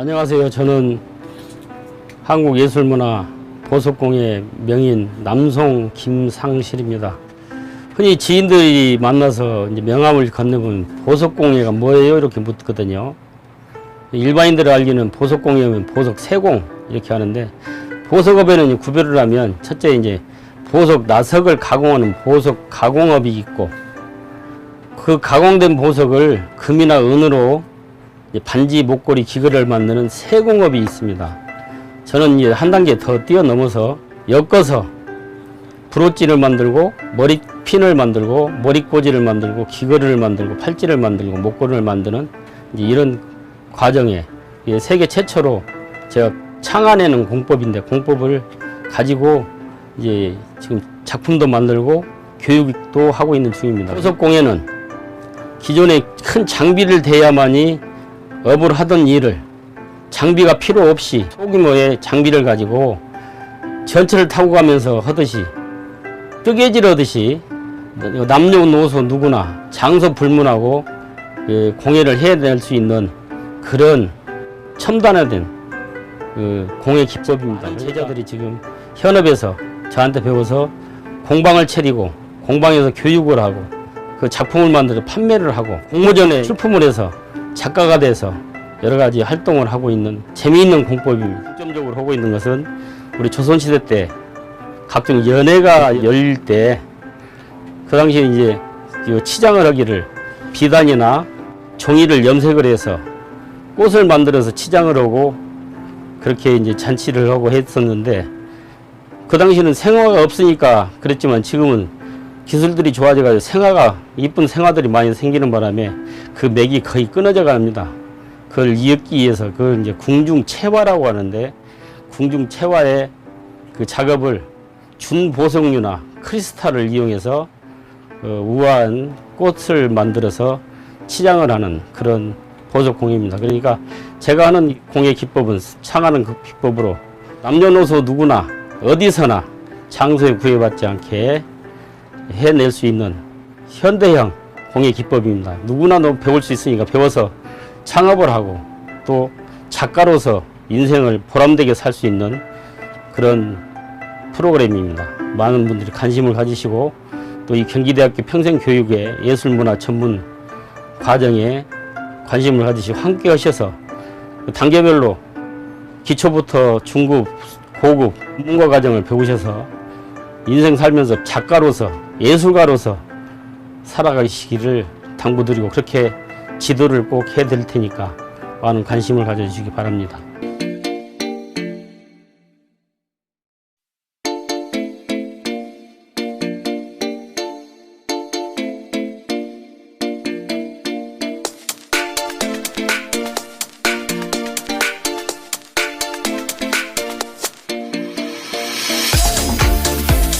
안녕하세요. 저는 한국예술문화 보석공예 명인 남송 김상실입니다. 흔히 지인들이 만나서 이제 명함을 건네보면 보석공예가 뭐예요? 이렇게 묻거든요. 일반인들이 알기는 보석공예면 보석 세공 이렇게 하는데 보석업에는 구별을 하면 첫째 이제 보석 나석을 가공하는 보석 가공업이 있고 그 가공된 보석을 금이나 은으로 반지, 목걸이, 귀걸이를 만드는 세공업이 있습니다. 저는 이제 한 단계 더 뛰어넘어서 엮어서 브로치를 만들고 머리핀을 만들고 머리꽂이를 만들고 귀걸이를 만들고 팔찌를 만들고 목걸이를 만드는 이런 과정에 세계 최초로 제가 창안에는 공법인데 공법을 가지고 이제 지금 작품도 만들고 교육도 하고 있는 중입니다. 보석공예는 기존에 큰 장비를 대야만이 업을 하던 일을 장비가 필요 없이 소규모의 장비를 가지고 전철을 타고 가면서 하듯이 뜨개질 하듯이 남녀노소 누구나 장소 불문하고 그 공예를 해낼 수 있는 그런 첨단화된 그 공예 기법입니다. 제자들이 지금 현업에서 저한테 배워서 공방을 차리고 공방에서 교육을 하고 그 작품을 만들어 판매를 하고 공모전에 출품을 해서 작가가 돼서 여러 가지 활동을 하고 있는 재미있는 공법입니다. 중점적으로 하고 있는 것은 우리 조선시대 때 각종 연회가 열릴 때 그 당시에 이제 그 치장을 하기를 비단이나 종이를 염색을 해서 꽃을 만들어서 치장을 하고 그렇게 이제 잔치를 하고 했었는데 그 당시에는 생화가 없으니까 그랬지만 지금은 기술들이 좋아져가지고 생화가 이쁜 생화들이 많이 생기는 바람에 그 맥이 거의 끊어져 갑니다. 그걸 이었기 위해서 그걸 이제 궁중채화라고 하는데 궁중채화의 그 작업을 준보석류나 크리스탈을 이용해서 어, 우아한 꽃을 만들어서 치장을 하는 그런 보석 공예입니다. 그러니까 제가 하는 공예 기법은 창하는 그 기법으로 남녀노소 누구나 어디서나 장소에 구애받지 않게 해낼 수 있는 현대형 공예 기법입니다. 누구나 너 배울 수 있으니까 배워서 창업을 하고 또 작가로서 인생을 보람되게 살 수 있는 그런 프로그램입니다. 많은 분들이 관심을 가지시고 또 이 경기대학교 평생교육의 예술문화 전문 과정에 관심을 가지시고 함께 하셔서 그 단계별로 기초부터 중급, 고급 문과 과정을 배우셔서 인생 살면서 작가로서 예술가로서 살아가시기를 당부드리고 그렇게 지도를 꼭될 테니까 많은 관심을 가져주시기 바랍니다.